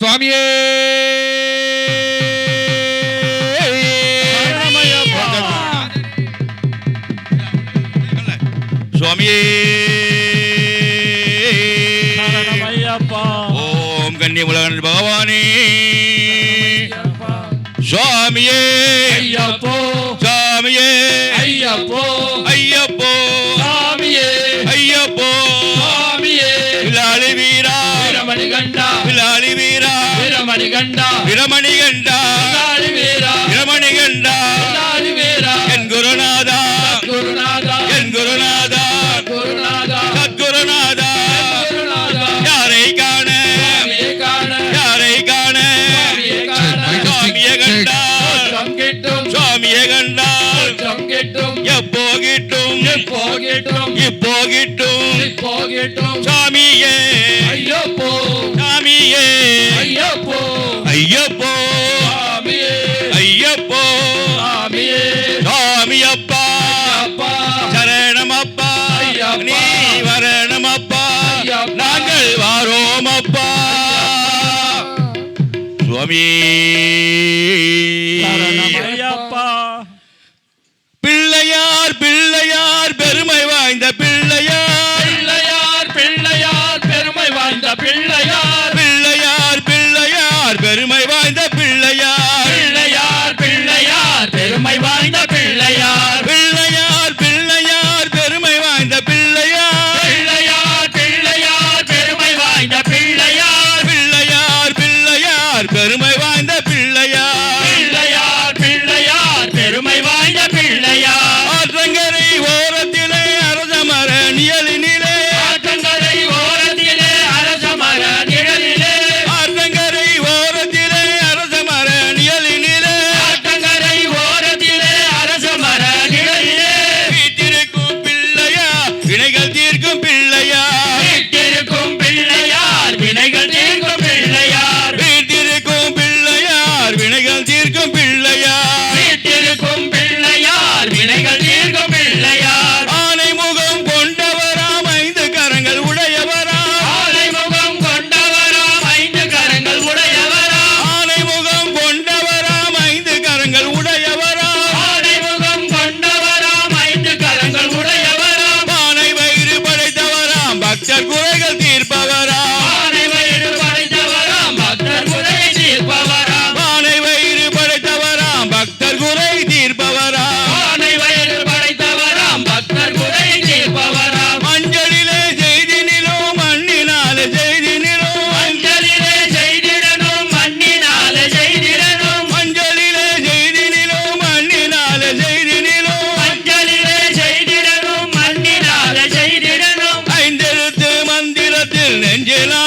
சுவாமியே! சுவாமியே! ஓம் கண்ணி உலகன் பகவானே! சுவாமியே! ஐயப்போ கொண்டாடி கண்டா. பிரமணி கண்டா. வீரா. பிரமணி கண்டா. வீரா. என் குருநாதா. குருநாதா என் குருநாதா. குருநாதா சத்குருநாதா. யாரை காண? யாரை காண? சுவாமிய கண்டா. சுவாமிய கண்டா. எப்போ கிட்டும்? எப்போ கிட்டும்? இப்போ ஐயப்போ. ஐயப்போ. சாமி அப்பா சரணமப்பா. நீ வரணமப்பா. நாங்கள் வாரோம் அப்பா சுவாமி. நெஞ்சிலா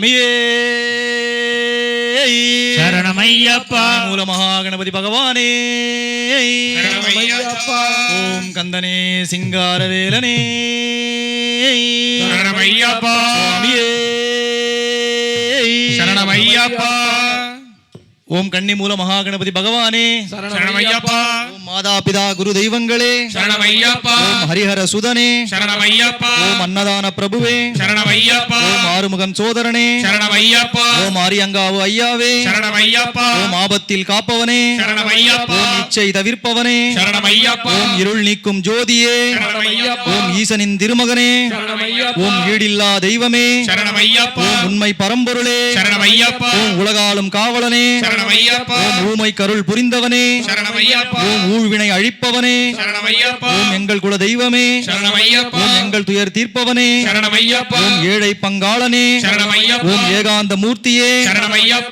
சுவாமியே. சரணமையப்பா. மூல மகாகணபதி பகவானே. ஓம் கந்தனே சிங்கார வேலனே சரணமையப்பா. சுவாமியே. சரணமையப்பா. ஓம் கண்ணி மூல மகாகணபதி பகவானே. சரணமையப்பா. ஓம் மாதா பிதா குரு தெய்வங்களே சரணமையப்பா ஓம் ஹரிஹர சுதனே சரணமையப்பா ஓம் அன்னதான பிரபுவே சரணமையப்பா ஓம் ஆறுமுகன் சோதரனே சரணமையப்பா ஓம் ஆரியங்காவு ஐயாவே சரணமையப்பா ஓம் ஆபத்தில் காப்பவனே சரணமையப்பா ஓம் இச்சை தவிர்ப்பவனே சரணமையப்பா ஓம் இருள் நீக்கும் ஜோதியே சரணமையப்பா ஓம் ஈசனின் திருமகனே ஓம் ஈடில்லா தெய்வமே சரணமையப்பா ஓம் உண்மை பரம்பொருளே சரணமையப்பா ஓம் உலகாலும் காவலனே சரணமையப்பா ஓம் ஊமை கருள் புரிந்தவனே சரணமையப்பா ஓம் ஊழ்வினை அழிப்பவனே ஓம் எங்கள் குல தெய்வமே ஓம் எங்கள் துயர் தீர்ப்பவனே ஓம் ஏழை பங்காளனே ஓம் ஏகாந்த மூர்த்தியே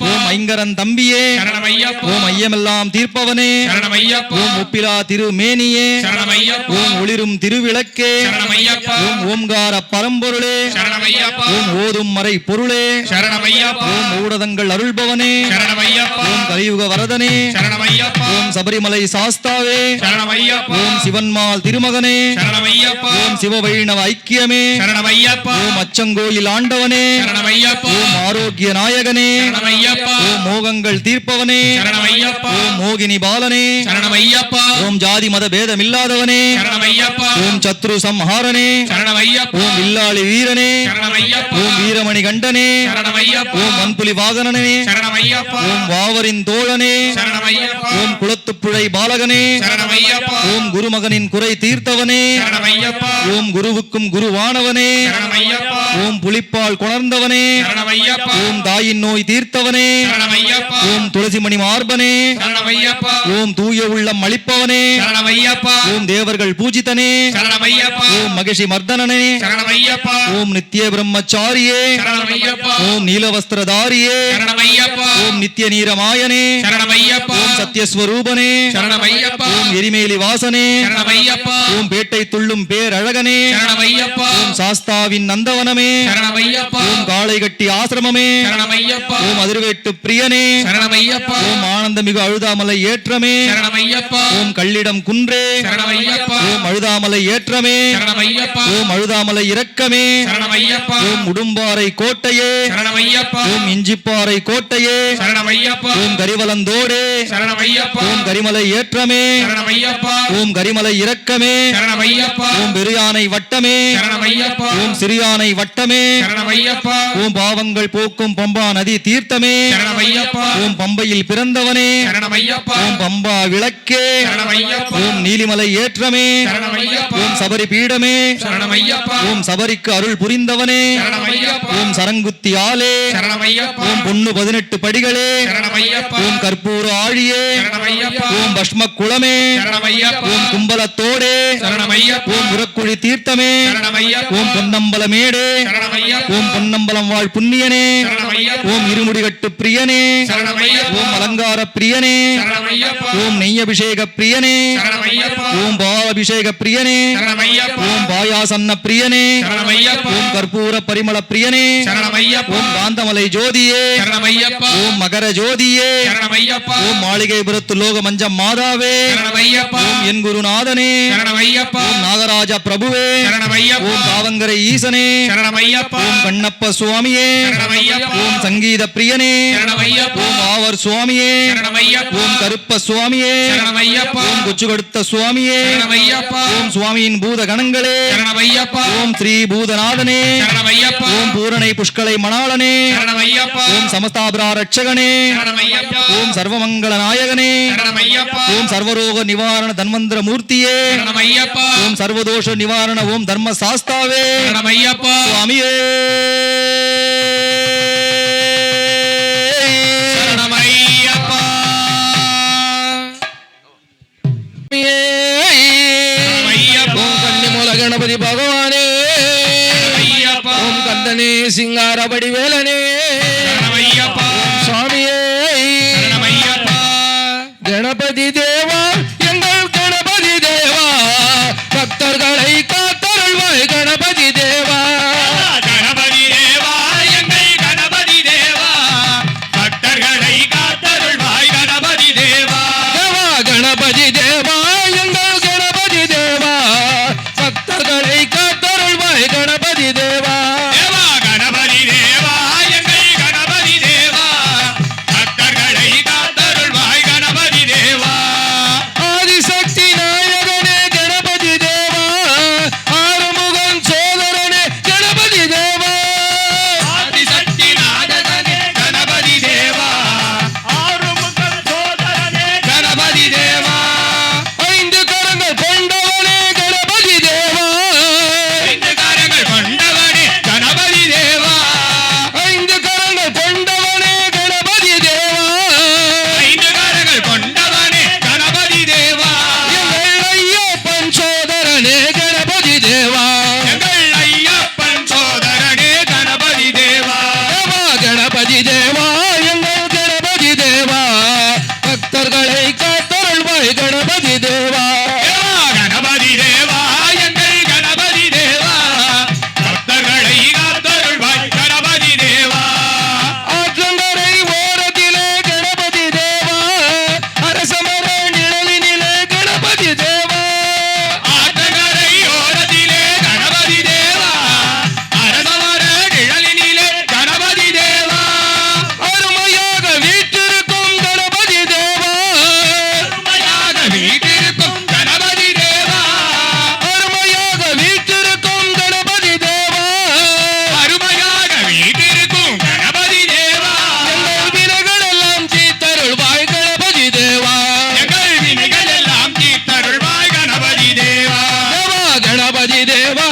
ஓம் ஐங்கரன் தம்பியே ஓம் ஐயமெல்லாம் தீர்ப்பவனே ஓம் ஒப்பிலா திருமேனியே ஓம் ஒளிரும் திருவிளக்கே ஓம் ஓம்கார பரம்பொருளே ஓம் ஓதும் மறை பொருளே ஓம் ஊடதங்கள் அருள்பவனே ஓம் கலியுக வரதனே ஓம் சபரிமலை சாஸ்தாவே சரணமையப்பா ஓம் சிவன்மால் திருமகனே ஓம் சிவ வைணவ ஐக்கியமே ஓம் அச்சங்கோயில் ஆண்டவனே ஓம் ஆரோக்கிய நாயகனே ஓம் மோகங்கள் தீர்ப்பவனே ஓம் மோகினி பாலனே ஓம் ஜாதி மத பேதமில்லாதவனே ஓம் சத்ரு சம்ஹாரனே ஓம் வில்லாளி வீரனே ஓம் வீரமணி கண்டனே ஓம் மண்புலி வாகனனே ஓம் வாவரின் தோழனே ஓம் குளத்துப்புழை பாலகனே ஓம் குருமகனின் குறை தீர்த்தவனே ஓம் குருவுக்கும் குருவானவனே ஓம் புலிப்பால் கொணர்ந்தவனே ஓம் தாயின் நோய் தீர்த்தவனே ஓம் துளசிமணி மார்பனே ஓம் தூய உள்ளம் அளிப்பவனே ஓம் தேவர்கள் பூஜித்தனே ஓம் மகிஷி மர்தனனே ஓம் நித்திய பிரம்மச்சாரியே ஓம் நீலவஸ்திரதாரியே ஓம் நித்திய நீரமாயனே ஓம் சத்யஸ்வரூபனே சரணமையப்பா ஓம் எரிமேலி வாசனே சரணமையப்பா ஓம் பேட்டை துள்ளும் பேரழகனே சரணமையப்பா ஓம் சாஸ்தாவின் நந்தவனமே சரணமையப்பா ஓம் காளை கட்டி ஆசிரமமே சரணமையப்பா ஓம் அதிர்வேட்டு பிரியனே சரணமையப்பா ஓம் ஆனந்தமிகு அழுதாமலை ஏற்றமே சரணமையப்பா ஓம் கள்ளிடம் குன்றே சரணமையப்பா ஓம் அழுதாமலை ஏற்றமே சரணமையப்பா ஓம் அழுதாமலை இரக்கமே சரணமையப்பா ஓம் உடும்பாறை கோட்டையே சரணமையப்பா ஓம் இஞ்சிப்பாறை கோட்டையே சரணமையப்பா ஓம் கரிவலந்தோடே சரணமையப்பா ஓம் கரிமலை ஏற்றமே ஓம் கரிமலை இரக்கமே சரணமையப்பா ஓம் பெரியானை வட்டமே ஓம் சிறியானை வட்டமே ஓம் பாவங்கள் போக்கும் பம்பா நதி தீர்த்தமே ஓம் பம்பையில் பிறந்தவனே ஓம் பம்பா விளக்கே ஓம் நீலிமலை ஏற்றமே ஓம் சபரி பீடமே ஓம் சபரிக்கு அருள் புரிந்தவனே ஓம் சரங்குத்தி ஆலே ஓம் பொன்னு பதினெட்டு படிகளே ஓம் கற்பூர ஆழியே ஓம் பஷ்ம குளமே ஓம் கும்பலத்தோடே ஓம் உரக்குழி தீர்த்தமே ஓம் பொன்னம்பலமேடே ஓம் பொன்னம்பலம் வாழ் புண்ணியனே ஓம் இருமுடிகட்டு பிரியனே ஓம் அலங்கார பிரியனே ஓம் நெய்யபிஷேக பிரியனே ஓம் பாலாபிஷேக பிரியனே ஓம் பாயாசன்ன பிரியனே ஓம் கற்பூர பரிமள பிரியனே ஓம் காந்தமலை ஜோதியே ஓம் மகர ஜோதியே ஓம் மாளிகைபுரத்து லோக மஞ்சம் மாதாவே ஓம் என் குருநாதனே ஓம் நாகராஜ பிரபுவே ஓம் காவங்கரை ஈசனே ஓம் கண்ணப்ப சுவாமியே ஓம் சங்கீத பிரியனே ஓம் ஆவர் சுவாமியே ஓம் கருப்ப சுவாமியே ஓம் கொச்சுகொடுத்த சுவாமியே சரணமையப்பா ஓம் சுவாமியின் பூத கணங்களே ஓம் ஸ்ரீ பூதநாதனே ஓம் பூரணை புஷ்கலை மணாளனே ஓம் சமஸ்தாபுரா ரட்சகனே ஓம் சர்வமங்கள நாயகனே ஓம் சர்வரோக நிவாரண தன்வந்திர மூர்த்தியே ஓம் சர்வதோஷ நிவாரண ஓம் தர்ம சாஸ்தாவே சுவாமியே கணபதி பகவானே ஓம் கந்தனே சிங்காரபடி வேலனே ഗണപതി ദേവാ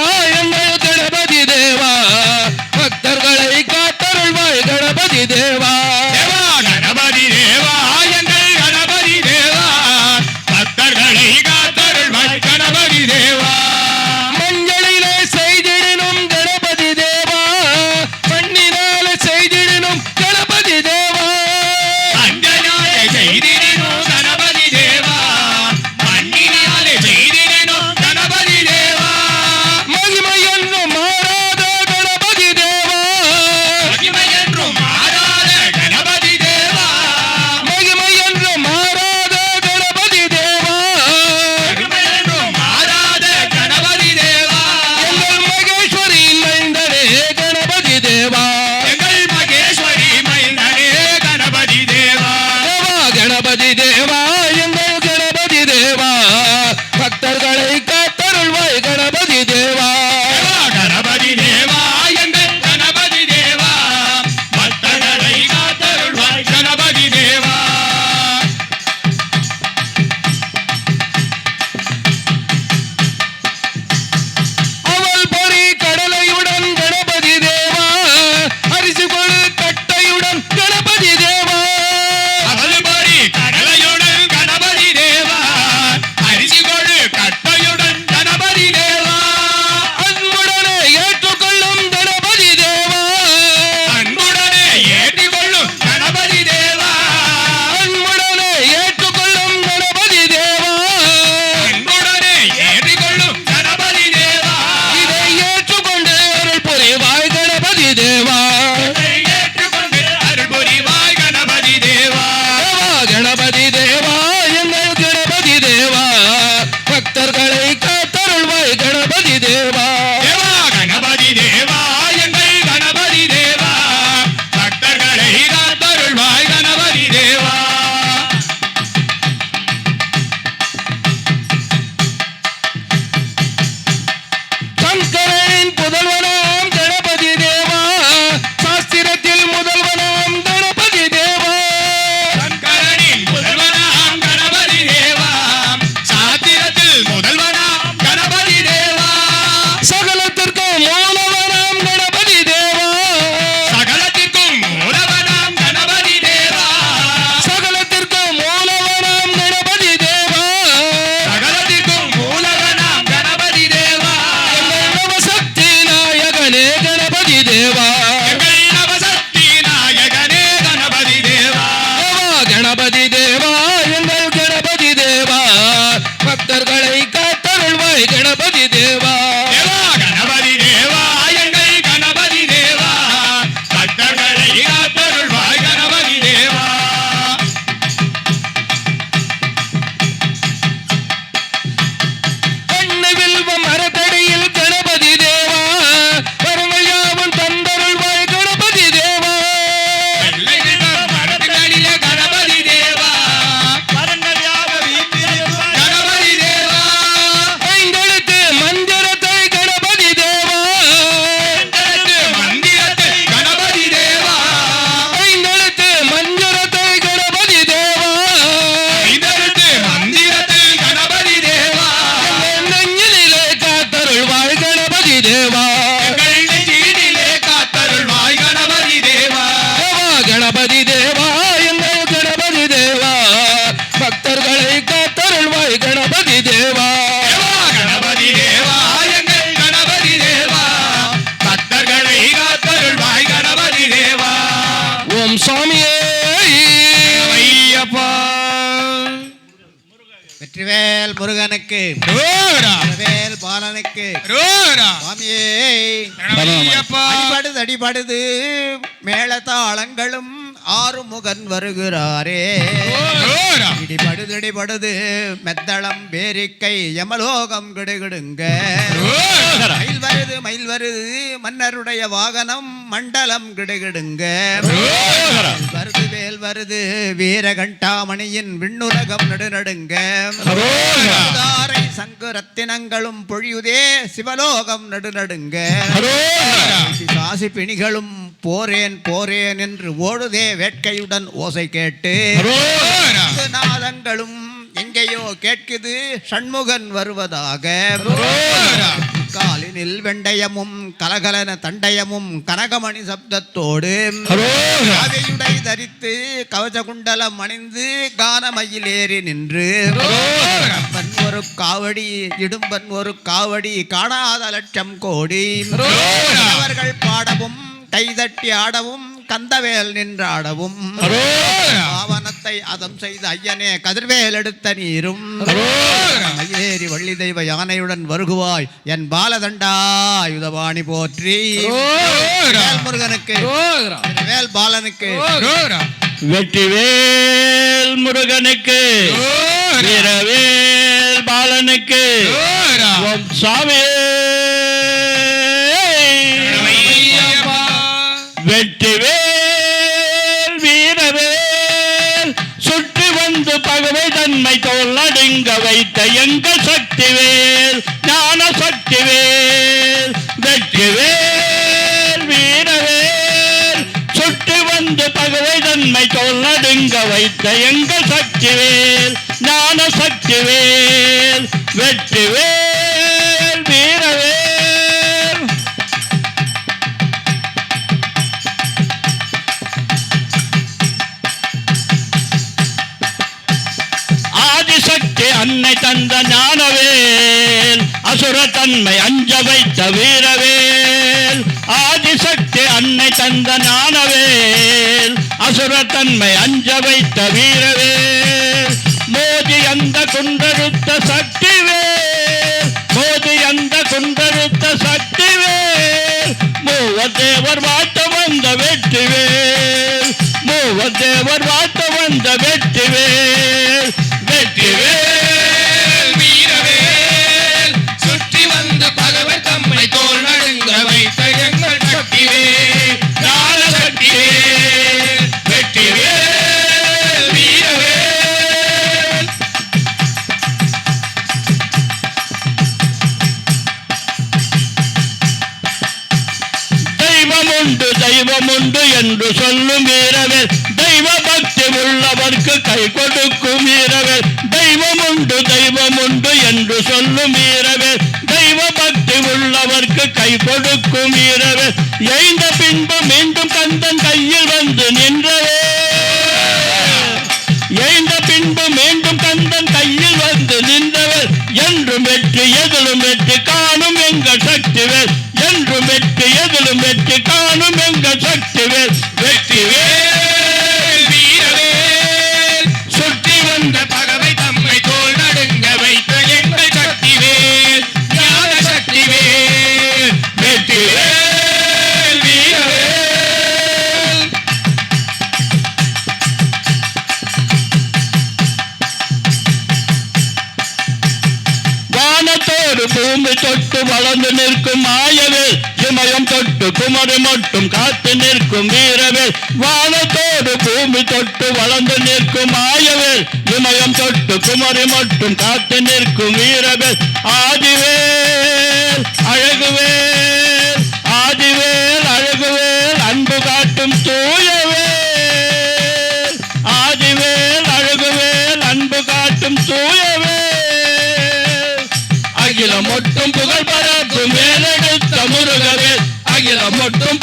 காத்தருள்வாய் கணபதி தேவா கணபதி தேவா எங்கள் கணபதி தேவா பக்தர்களை காத்தருள்வாய் கணபதி தேவா ஓம் சுவாமியே ஐயப்பா. வெற்றிவேல் முருகனுக்கு ரோரா வேல் பாலனுக்கு சுவாமியே. ஐயப்பா. அடிபடுது அடிபடுது. மேளதாளங்களும் ஆறுமுகன் வருகிறாரே. ரோரா இடிபடுது இடிபடுது மெத்தளம் பேரிக்கை யமலோகம் கிடுகிடுங்க. மயில் வருது மயில் வருது. மன்னருடைய வாகனம் மண்டலம் கிடுகிடுங்க. வருது வேல் வருது. வீரகண்டாமணியின் விண்ணுலகம் நடுநடுங்க. சங்கு ரத்தினங்களும் பொழியுதே. சிவலோகம் நடுநடுங்க. பிசாசி பிணிகளும் போரேன் போரேன் என்று ஓடுதே வேட்கையுடன் ஓசை கேட்டு நாதங்களும் எங்கேயோ கேட்குது சண்முகன் வருவதாக. காலினில் வெண்டயமும் கலகலன தண்டயமும் கனகமணி சப்தத்தோடு காவியுடை தரித்து கவச குண்டலம் அணிந்து கானமயில் ஏறி நின்று. ரோரா பன் ஒரு காவடி இடும்பன் ஒரு காவடி காணாத லட்சம் கோடி. அவர்கள் பாடவும் கைதட்டி ஆடவும் கந்தவேல் நின்றாடவும். பாவனத்தை அதம் செய்த ஐயனே கதிர்வேல் எடுத்த நீரும். மயிலேறி வள்ளி தெய்வ யானையுடன் வருகுவாய் என் பாலதண்டா யுதபாணி போற்றி. முருகனுக்கு வேல் பாலனுக்கு. வெற்றிவேல் முருகனுக்கு வீரவேல் பாலனுக்கு. சாமியே வைத்த எங்கள் சக்திவேல் ஞான சக்திவேல் வெற்றிவேல் வீரவேல். சுட்டு வந்து பகவை தன்மை தோல் நடுங்க வைத்த எங்கள் சக்திவேல் ஞான சக்திவேல் வெற்றிவேல். ஞானவேல். அசுர தன்மை அஞ்ச வைத்த வீரவேல். ஆதிசக்தி அன்னை தந்த ஞானவேல். அசுர தன்மை அஞ்ச வைத்த வீரவேல். மோதி அந்த குண்டருத்த சக்திவேல். மோதி அந்த குண்டருத்த சக்திவேல். மூவத்தேவர் வாட்ட வந்த வெற்றிவேல். மூவத்தேவர் வாட்ட வந்த வெற்றிவேல் வெற்றிவேல். என்று சொல்லும் வீரவேல் தெய்வ பக்தி உள்ளவர்க்கு கை கொடுக்கும் வீரவேல் தெய்வம் உண்டு தெய்வம் உண்டு என்று சொல்லும் வீரவேல் தெய்வ பக்தி உள்ளவர்க்கு கை கொடுக்கும் வீரவேல் எய்ந்த பின்பு மீண்டும் கந்தன் கையில் வந்து நின்றவே. எய்ந்த பின்பு மீண்டும் கந்தன் கையில் வந்து நின்றவர். என்றும் வெற்றி எதிலும் வெற்றி காணும் எங்கள் சக்திவேல். வெற்றி எதிலும் வெற்றி காணும் எங்கள் சக்திவேல் தொட்டு மட்டும் காத்து நிற்கும் வீரவேல் ஆதிவேல் அழகுவேல் ஆதிவேல் அழகுவேல் அன்பு காட்டும் தூயவேல். ஆதிவேல் அழகுவேல் அன்பு காட்டும் தூயவேல். அகிலம் மட்டும் புகழ் பரப்பும் மேலெடுத்த முருகவேல். அகிலம் மட்டும்